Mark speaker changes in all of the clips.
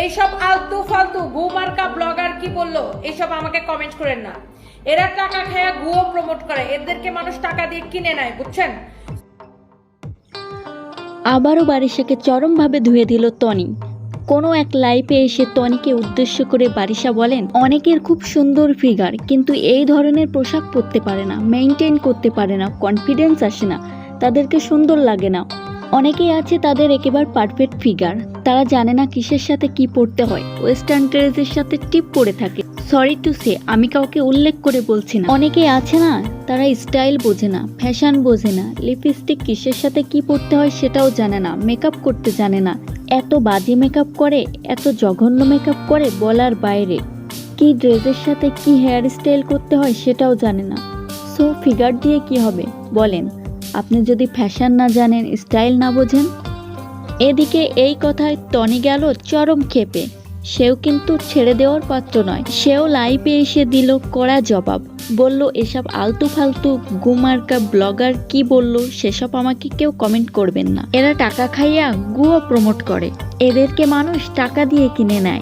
Speaker 1: এইসব আলতু ফালতু গুমার্কা ব্লগার কি বলল? এইসব আমাকে কমেন্ট করেন না। এরা টাকা খায়া গুয়ো প্রমোট করে, এদেরকে মানুষ টাকা দিয়ে কিনে নেয়, বুঝছেন?
Speaker 2: আবারও বারিশাকে চরমভাবে ধুয়ে দিল টনি। কোনো এক লাইফে এসে টনিকে উদ্দেশ্য করে বারিশা বলেন, অনেকের খুব সুন্দর ফিগার, কিন্তু এই ধরনের পোশাক পরতে পারে না মেনটেন করতে পারে না, কনফিডেন্স আসে না, তাদেরকে সুন্দর লাগে না। অনেকেই আছে তাদের একেবারে পারফেক্ট ফিগার তারা জানে না কিসের সাথে কি পড়তে হয়। ওয়েস্টার্ন ড্রেসের সাথে টিপ পরে থাকে। সরি টু সে আমি কাউকে উল্লেখ করে বলছি না। অনেকেই আছে না, তারা স্টাইল বোঝে না ফ্যাশন বোঝে না। লিপস্টিক কিসের সাথে কি পরতে হয় সেটাও জানে না মেকআপ করতে জানে না। এত বাজে মেকআপ করে, এত জঘন্য মেকআপ করে বলার বাইরে। কি ড্রেসের সাথে কি হেয়ার স্টাইল করতে হয় সেটাও জানে না। সো ফিগার দিয়ে কি হবে? বলেন। আপনি যদি ফ্যাশন না জানেন স্টাইল না বোঝেন, এদিকে এই কথায় টনি গেল চরম ক্ষেপে। সেও কিন্তু ছেড়ে দেওয়ার পাত্র নয়। সেও লাইভে এসে দিল কড়া জবাব। বলল, এসব আলতু ফালতু গুমার্কা ব্লগার কি বলল, সেসব আমাকে কেউ কমেন্ট করবেন না। এরা টাকা খাইয়া গুয়া প্রমোট করে। এদেরকে মানুষ টাকা দিয়ে কিনে নেয়।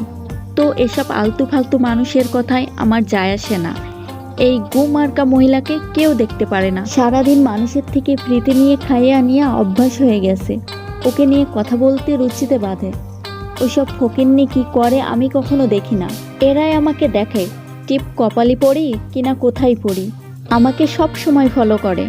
Speaker 2: তো এসব আলতু ফালতু মানুষের কথায় আমার যায় আসে না। এই গুমার্কা মহিলাকে কেউ দেখতে পারে না। সারাদিন মানুষের থেকে ফ্রিতে নিয়ে খাইয়া নিয়ে অভ্যাস হয়ে গেছে। ওকে নিয়ে কথা বলতে রুচিতে বাঁধে। ওইসব ফকিন্নি কি করে আমি কখনো দেখি না। এরাই আমাকে দেখে, টিপ কপালি পড়ি কিনা কোথায় পড়ি। আমাকে সব সময় ফলো করে।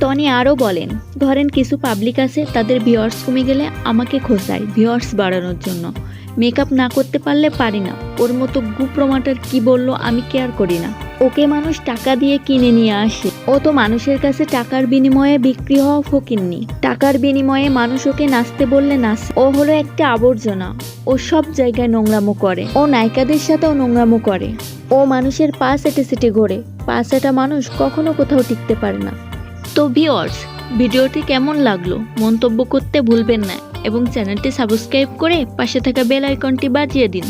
Speaker 2: টনি আরও বলেন, ধরেন কিছু পাবলিক আছে, তাদের ভিওয়ার্স কমে গেলে আমাকে খোঁচায় ভিওয়ার্স বাড়ানোর জন্য। মেকআপ না করতে পারলে পারি না। ওর মতো গু প্রমাটার কি বলল আমি কেয়ার করি না। ওকে মানুষ টাকা দিয়ে কিনে নিয়ে আসে। ও তো মানুষের কাছে টাকার বিনিময়ে বিক্রি হওয়া ফকিননি। টাকার বিনিময়ে মানুষ ওকে নাচতে বললে নাচে। ও হলো একটা আবর্জনা। ও সব জায়গায় নোংরামো করে। ও নায়িকাদের সাথেও নোংরামো করে। ও মানুষের পা সেটে সেটে ঘোরে। পা সেটা মানুষ কখনো কোথাও টিকতে পারে না। তো ভিওর্স ভিডিওটি কেমন লাগল মন্তব্য করতে ভুলবেন না এবং চ্যানেলটি সাবস্ক্রাইব করে পাশে থাকা বেল আইকনটি বাজিয়ে দিন।